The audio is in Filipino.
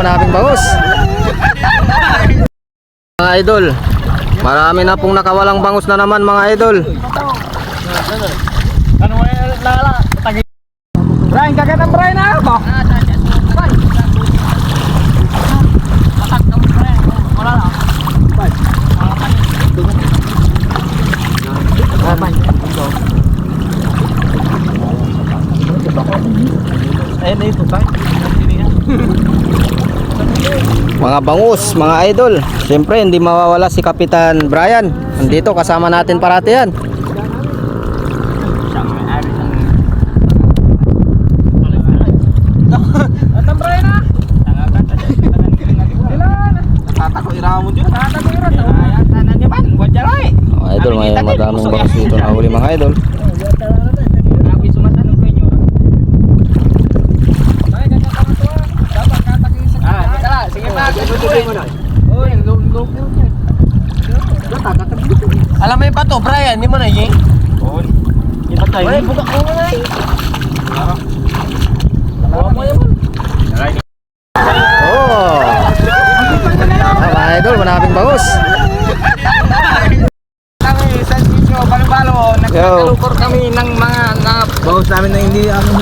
maraming bangus. Mga idol, marami na pong nakawalang bangus na naman mga idol. Ano yung lala? Tagi. Brian, kagat ang Brian na ako. Ayun na ito, Brian. Mga bangus, mga idol. Siyempre, hindi mawawala si Kapitan Brian. Nandito, kasama natin parati yan. Idol, may madaming bangus dito na huli mga idol. Mo na. Oy, lulo ko. Alam mo yung pato, Brian, hindi mo na ying? Oo. Iba tayo. Ay, buka ko na eh. Bawa mo yan. Oh! Ah, mga idol, maraming bangus. Balubalo, nagkakalukor kami ng mga na bawas namin na hindi ano.